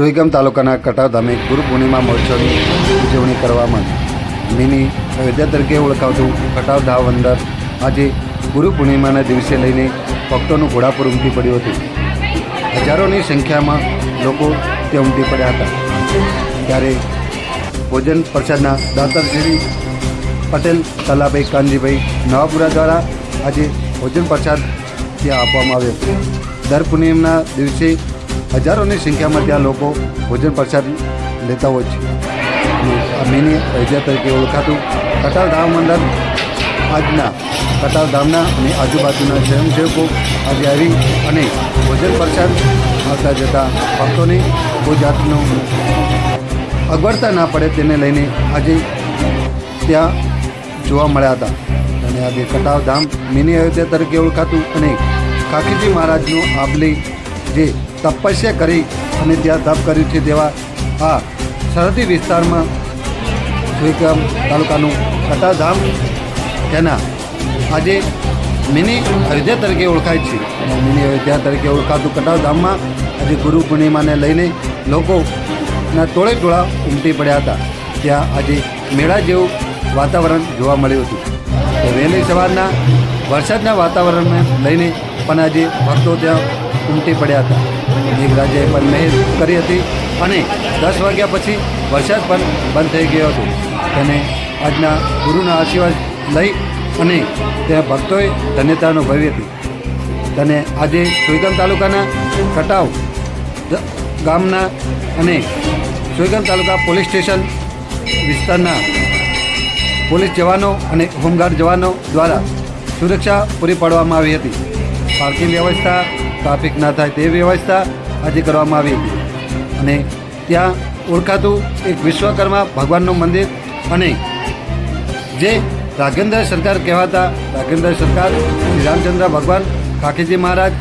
સુઈગામ તાલુકાના કટાવ ધામે ગુરુ પૂર્ણિમા મહોત્સવની ઉજવણી કરવામાં મિની અયોધ્યા તરીકે ઓળખાવતું કટાવ ધામ અંદર આજે ગુરુ પૂર્ણિમાના દિવસે લઈને ભક્તોનું ઘોડાપુર ઉમટી પડ્યું હતું. હજારોની સંખ્યામાં લોકો ત્યાં ઉમટી પડ્યા હતા. ત્યારે ભોજન પ્રસાદના દાતાશ્રી પટેલ તલાભાઈ કાનજીભાઈ નવાપુરા દ્વારા આજે ભોજન પ્રસાદ ત્યાં આપવામાં આવ્યો. દર પૂર્ણિમાના દિવસે હજારોની સંખ્યામાં ત્યાં લોકો ભોજન પ્રસાદ લેતા હોય છે. આ મિની અયોધ્યા તરીકે ઓળખાતું કટાર ધામ મંડળ આજના કટાર ધામના અને આજુબાજુના સ્વયંસેવકો આજે આવી અને ભોજન પ્રસાદ આવતા જતા ભક્તોને કોઈ જાતનો અગવડતા ના પડે તેને લઈને આજે ત્યાં જોવા મળ્યા હતા. અને આજે કટાવ ધામ મિની અયોધ્યા તરીકે ઓળખાતું અને કાકીજી મહારાજનું આબલી જે તપસ્યા કરી અને ત્યાં તપ કર્યું છે તેવા આ સરહદી વિસ્તારમાં શ્રીકામ તાલુકાનું કટાધામ તેના આજે મિની અયોધ્યા તરીકે ઓળખાય છે. મિની અયોધ્યા તરીકે ઓળખાતું કટાધામમાં આજે ગુરુ પૂર્ણિમાને લઈને લોકોના ટોળે ટોળા ઉમટી પડ્યા હતા. ત્યાં આજે મેળા જેવું વાતાવરણ જોવા મળ્યું હતું. તો વહેલી સવારના વરસાદના વાતાવરણને લઈને પણ આજે ભક્તો ત્યાં ઉમટી પડ્યા હતા. મેઘરાજાએ પણ મહેર કરી હતી અને દસ વાગ્યા પછી વરસાદ પણ બંધ થઈ ગયો હતો. તેને આજના ગુરુના આશીર્વાદ લઈ અને ત્યાં ભક્તોએ ધન્યતા અનુભવી હતી. અને આજે સુઈગામ તાલુકાના કટાવ ગામના અને સુઈગામ તાલુકા પોલીસ સ્ટેશન વિસ્તારના પોલીસ જવાનો અને હોમગાર્ડ જવાનો દ્વારા સુરક્ષા પૂરી પાડવામાં આવી હતી. પાર્કિંગ વ્યવસ્થા, ટ્રાફિક ના થાય તે વ્યવસ્થા આજે કરવામાં આવી. અને ત્યાં ઓળખાતું એક વિશ્વકર્મા ભગવાનનું મંદિર અને જે રાઘેન્દ્ર સરકાર કહેવાતા, રાઘેન્દ્ર સરકાર શ્રી રામચંદ્ર ભગવાન કાકીજી મહારાજ,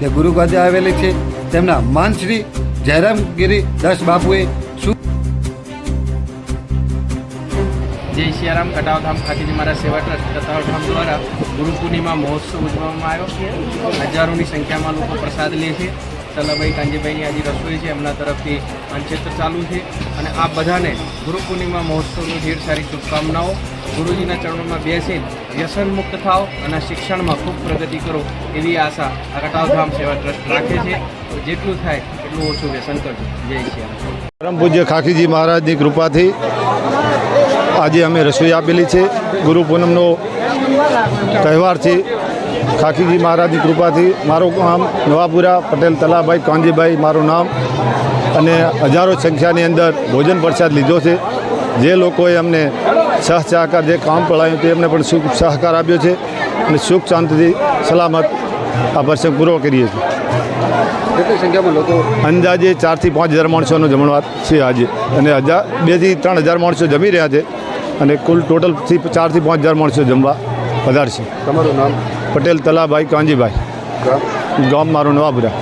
જે ગુરુ ગાદે આવેલી છે, તેમના માન શ્રી જયરામગીરી દસ બાપુએ શું જય સિયારામ, કટાવધામ ખાતીજી મારા સેવા ટ્રસ્ટ, કટાવધામ દ્વારા ગુરુ પૂર્ણિમા મહોત્સવ ઉજવવામાં આવ્યો હજારોની સંખ્યામાં લોકો પ્રસાદ લે છે. સલાભાઈ કાંજીભાઈની આજે રસોઈ છે, એમના તરફથી અંચેત્ર ચાલુ છે. અને આ બધાને ગુરુ પૂર્ણિમા મહોત્સવની ઢેર સારી શુભકામનાઓ. ગુરુજીના ચરણોમાં બેસી વ્યસનમુક્ત થાઓ અને શિક્ષણમાં ખૂબ પ્રગતિ કરો એવી આશા આ કટાવધામ સેવા ટ્રસ્ટ રાખે છે. જેટલું થાય, એટલું ઓછું વ્યસન કરજો. જય શ્રી પરમ પૂજ્ય ખાખીજી મહારાજની કૃપાથી આજે અમે રસોઈ આપેલી છે. ગુરુ પૂનમનો તહેવાર છે ખાખીજી મહારાજની કૃપાથી મારું નામ નવાપુરા પટેલ તલાભાઈ કાંજીભાઈ મારું નામ અને હજારો સંખ્યાની અંદર ભોજન પ્રસાદ લીધો છે. જે લોકોએ અમને સહ સહકાર જે કામ પડાયું તે એમને પણ સુખ સહકાર આપ્યો છે અને સુખ શાંતિથી સલામત આ પ્રસંગ પૂરો કરીએ છીએ. અંદાજે ચારથી પાંચ હજાર માણસોનો જમણવાર છે આજે. અને હજાર બેથી ત્રણ હજાર માણસો જમી રહ્યા છે. અને કુલ ટોટલથી ચારથી પાંચ હજાર માણસો જમવા વધારશે તમારું નામ? પટેલ તલાભાઈ કાંજીભાઈ. ગામ? ગામ મારું નવાપુરા.